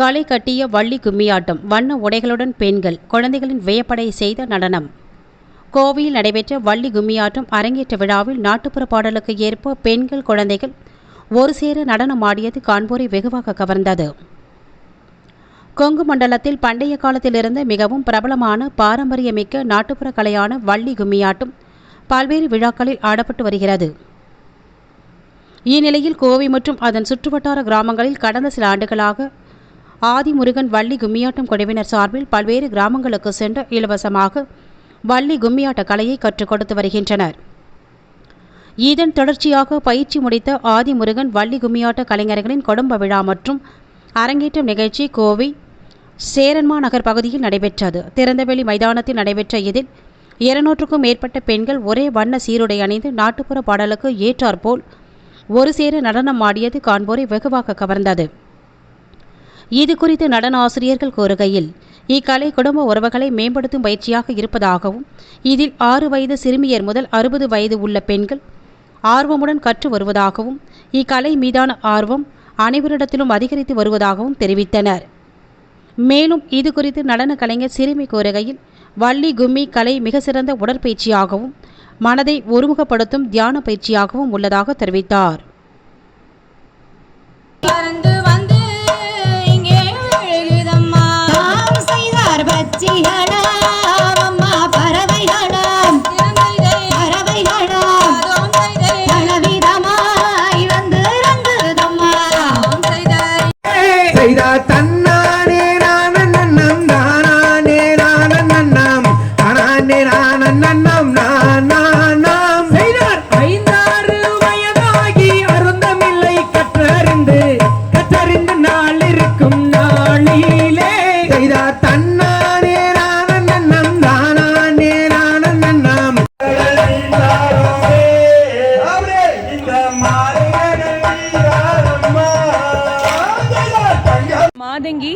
களை கட்டிய வள்ளி கும்மியாட்டம் வண்ண உடைகளுடன் பெண்கள் குழந்தைகளின் வியப்படை செய்த நடனம். கோவையில் நடைபெற்ற வள்ளி கும்மியாட்டம் அரங்கேற்ற விழாவில் நாட்டுப்புற பாடலுக்கு ஏற்ப பெண்கள் குழந்தைகள் ஒரு சேர நடனமாடியது காண்போரை வெகுவாக கவர்ந்தது. கொங்கு மண்டலத்தில் பண்டைய காலத்திலிருந்து மிகவும் பிரபலமான பாரம்பரியமிக்க நாட்டுப்புற கலையான வள்ளி கும்மியாட்டம் பல்வேறு விழாக்களில் ஆடப்பட்டு வருகிறது. இந்நிலையில் கோவை மற்றும் அதன் சுற்றுவட்டார கிராமங்களில் கடந்த சில ஆண்டுகளாக ஆதிமுருகன் வள்ளி கும்மியாட்டம் குழுவினர் சார்பில் பல்வேறு கிராமங்களுக்கு சென்று இலவசமாக வள்ளி கும்மியாட்ட கலையை கற்றுக் கொடுத்து வருகின்றனர். இதன் தொடர்ச்சியாக பயிற்சி முடித்த ஆதிமுருகன் வள்ளி கும்மியாட்ட கலைஞர்களின் குடும்ப விழா மற்றும் அரங்கேற்றம் நிகழ்ச்சி கோவை சேரன்மா நகர் பகுதியில் நடைபெற்றது. திறந்தவெளி மைதானத்தில் நடைபெற்ற இதில் இருநூற்றுக்கும் மேற்பட்ட பெண்கள் ஒரே வண்ண சீருடை அணிந்து நாட்டுப்புற பாடலுக்கு ஏற்றாற்போல் ஒரு சேர நடனம் ஆடியது காண்போரை வெகுவாக கவர்ந்தது. இது குறித்து நடன ஆசிரியர்கள் கூறுகையில் இக்கலை குடும்ப உறவுகளை மேம்படுத்தும் பயிற்சியாக இருப்பதாகவும் இதில் ஆறு வயது சிறுமியர் முதல் அறுபது வயது உள்ள பெண்கள் ஆர்வமுடன் கற்று வருவதாகவும் இக்கலை மீதான ஆர்வம் அனைவரிடத்திலும் அதிகரித்து வருவதாகவும் தெரிவித்தனர். மேலும் இது குறித்து நடன கலைஞர் சிறுமி கூறுகையில் வள்ளி கும்மி கலை மிக சிறந்த உடற்பயிற்சியாகவும் மனதை ஒருமுகப்படுத்தும் தியான பயிற்சியாகவும் உள்ளதாக தெரிவித்தார். மாதங்கி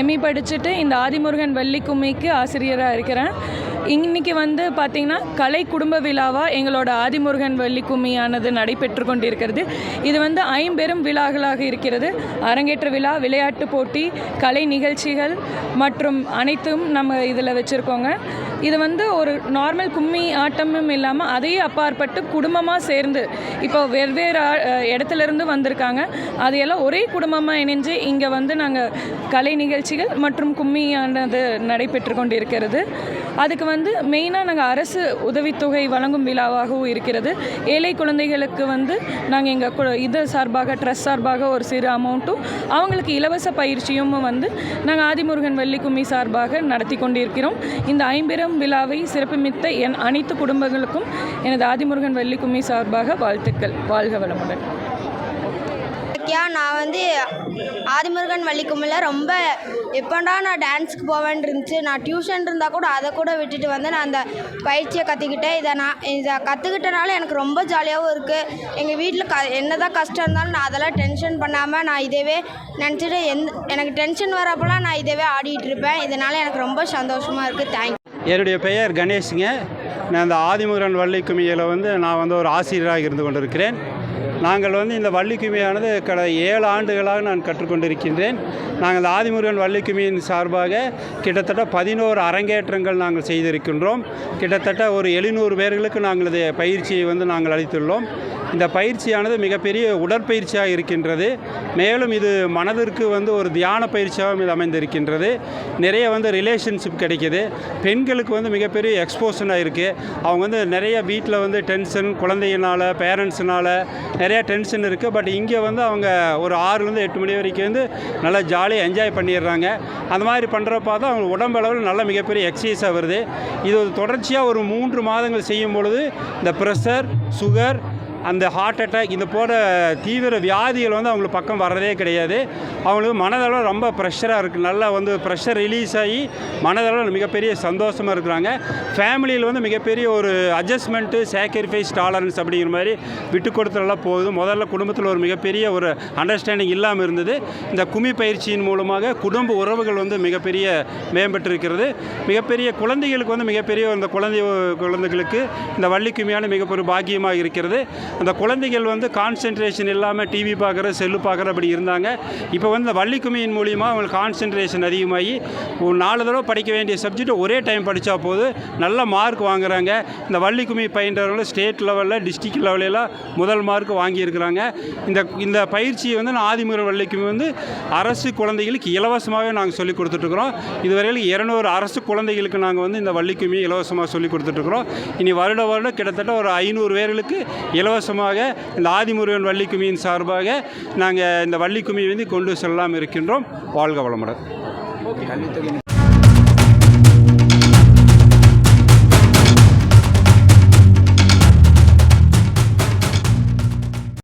எம்இ படிச்சுட்டு இந்த ஆதிமுருகன் வள்ளி கும்மிக்கு ஆசிரியராக இருக்கிறேன் இன்னைக்கு வந்து பார்த்திங்கன்னா கலை குடும்ப விழாவாக எங்களோட ஆதிமுருகன் வள்ளி கும்மியானது நடைபெற்று கொண்டிருக்கிறது. இது வந்து ஐம்பெரும் விழாக்களாக இருக்கிறது. அரங்கேற்ற விழா விளையாட்டு போட்டி கலை நிகழ்ச்சிகள் மற்றும் அனைத்தும் நம்ம இதில் வச்சுருக்கோங்க. இது வந்து ஒரு நார்மல் கும்மி ஆட்டமும் இல்லாமல் அதையே அப்பாற்பட்டு குடும்பமாக சேர்ந்து இப்போ வெவ்வேறு இடத்துலேருந்து இடத்துல இருந்து வந்திருக்காங்க. அதையெல்லாம் ஒரே குடும்பமாக இணைஞ்சு இங்கே வந்து நாங்கள் கலை நிகழ்ச்சிகள் மற்றும் கும்மியானது நடைபெற்று கொண்டிருக்கிறது. அதுக்கு வந்து மெயினாக நாங்கள் அரசு உதவித்தொகை வழங்கும் விழாவாகவும் இருக்கிறது. ஏழை குழந்தைகளுக்கு வந்து நாங்கள் எங்கள் இது சார்பாக ட்ரஸ்ட் சார்பாக ஒரு சிறு அமௌண்ட்டும் அவங்களுக்கு இலவச பயிற்சியும் வந்து நாங்கள் ஆதிமுருகன் வெள்ளி கும்மி சார்பாக நடத்தி கொண்டிருக்கிறோம். இந்த ஐம்பெரும் விழாவை சிறப்புமித்த என் அனைத்து குடும்பங்களுக்கும் எனது ஆதிமுருகன் வெள்ளி கும்மி சார்பாக வாழ்த்துக்கள். வாழ்க வளமுடன். சத்யா நான் வந்து ஆதிமுருகன் வள்ளிக்கும்மில் ரொம்ப எப்போண்டா நான் டான்ஸுக்கு போவேன் இருந்துச்சு நான் டியூஷன் இருந்தால் கூட அதை கூட விட்டுட்டு வந்து நான் அந்த பயிற்சியை கற்றுக்கிட்டேன் இதை நான் இதை கற்றுக்கிட்டனால எனக்கு ரொம்ப ஜாலியாகவும் இருக்குது எங்கள் வீட்டில் க என்ன தான் கஷ்டம் இருந்தாலும் நான் அதெல்லாம் டென்ஷன் பண்ணாமல் நான் இதேவே நினச்சிட்டு எந்த எனக்கு டென்ஷன் வரப்போலாம் நான் இதேவே ஆடிட்டு இருப்பேன் இதனால் எனக்கு ரொம்ப சந்தோஷமாக இருக்குது தேங்க்யூ என்னுடைய பெயர் கணேஷுங்க. நான் இந்த ஆதிமுருகன் வள்ளி கும்மியில் வந்து நான் வந்து ஒரு ஆசிரியராக இருந்து கொண்டிருக்கிறேன். நாங்கள் வந்து இந்த வள்ளிக்குமியானது கடந்த ஏழு ஆண்டுகளாக நான் கற்றுக்கொண்டிருக்கின்றேன். நாங்கள் இந்த ஆதிமுருகன் வள்ளிக்குமியின் சார்பாக கிட்டத்தட்ட பதினோரு அரங்கேற்றங்கள் நாங்கள் செய்திருக்கின்றோம். கிட்டத்தட்ட ஒரு எழுநூறு பேர்களுக்கு நாங்கள் இது பயிற்சியை வந்து நாங்கள் அளித்துள்ளோம். இந்த பயிற்சியானது மிகப்பெரிய உடற்பயிற்சியாக இருக்கின்றது. மேலும் இது மனதிற்கு வந்து ஒரு தியான பயிற்சியாகவும் இது அமைந்திருக்கின்றது. நிறைய வந்து ரிலேஷன்ஷிப் கிடைக்கிது. பெண்களுக்கு வந்து மிகப்பெரிய எக்ஸ்போஷனாக இருக்குது அவங்க வந்து நிறைய வீட்டில் வந்து டென்ஷன் குழந்தையினால் பேரண்ட்ஸினால் நிறையா டென்ஷன் இருக்குது பட் இங்கே வந்து அவங்க ஒரு ஆறுலேருந்து எட்டு மணி வரைக்கும் வந்து நல்லா ஜாலியாக என்ஜாய் பண்ணிடுறாங்க. அந்த மாதிரி பண்ணுறப்ப தான் அவங்க உடம்பளவில் நல்ல மிகப்பெரிய எக்ஸசைஸாக வருது. இது ஒரு தொடர்ச்சியாக ஒரு மூன்று மாதங்கள் செய்யும் பொழுது இந்த ப்ரெஷர் சுகர் அந்த ஹார்ட் அட்டாக் இந்த போன்ற தீவிர வியாதிகள் வந்து அவங்களுக்கு பக்கம் வர்றதே கிடையாது. அவங்களுக்கு மனதளவில் ரொம்ப ப்ரெஷராக இருக்குது நல்லா வந்து ப்ரெஷர் ரிலீஸ் ஆகி மனதளவில் மிகப்பெரிய சந்தோஷமாக இருக்கிறாங்க. ஃபேமிலியில் வந்து மிகப்பெரிய ஒரு அட்ஜஸ்ட்மெண்ட்டு சாக்ரிஃபைஸ் டாலரன்ஸ் அப்படிங்கிற மாதிரி விட்டு கொடுத்துலாம் போகுது முதல்ல குடும்பத்தில் ஒரு மிகப்பெரிய ஒரு அண்டர்ஸ்டாண்டிங் இல்லாமல் இருந்தது. இந்த கும்மி பயிற்சியின் மூலமாக குடும்ப உறவுகள் வந்து மிகப்பெரிய மேம்பட்டிருக்கிறது மிகப்பெரிய குழந்தைகளுக்கு வந்து மிகப்பெரிய அந்த குழந்தை குழந்தைகளுக்கு இந்த வள்ளி கும்மியான மிகப்பெரிய பாக்கியமாக இருக்கிறது. அந்த குழந்தைகள் வந்து கான்சென்ட்ரேஷன் இல்லாமல் டிவி பார்க்குற செல்லு பார்க்குற அப்படி இருந்தாங்க. இப்போ வந்து இந்த வள்ளிக்குமியின் மூலியமாக அவங்களுக்கு கான்சென்ட்ரேஷன் அதிகமாகி ஒரு நாலு தடவை படிக்க வேண்டிய சப்ஜெக்ட் ஒரே டைம் படித்தா போது நல்ல மார்க் வாங்குறாங்க. இந்த வள்ளிக்குமி பயின்றவர்கள் ஸ்டேட் லெவலில் டிஸ்ட்ரிக்ட் லெவலெல்லாம் முதல் மார்க் வாங்கியிருக்கிறாங்க. இந்த இந்த பயிற்சியை வந்து நான் ஆதிமுக வள்ளிக்குமி வந்து அரசு குழந்தைகளுக்கு இலவசமாகவே நாங்கள் சொல்லிக் கொடுத்துட்ருக்குறோம் இதுவரையில் இரநூறு அரசு குழந்தைகளுக்கு நாங்கள் வந்து இந்த வள்ளிக்குமி இலவசமாக சொல்லிக் கொடுத்துட்ருக்குறோம் இனி வருட வருடம் கிட்டத்தட்ட ஒரு ஐநூறு பேர்களுக்கு இலவசமாக இந்த ஆதிமுருகன் வள்ளிக்குமியின் சார்பாக நாங்கள் இந்த வள்ளிக்குமியை வந்து கொண்டு செல்லலாம் இருக்கின்றோம். வாழ்க வளமுடன்.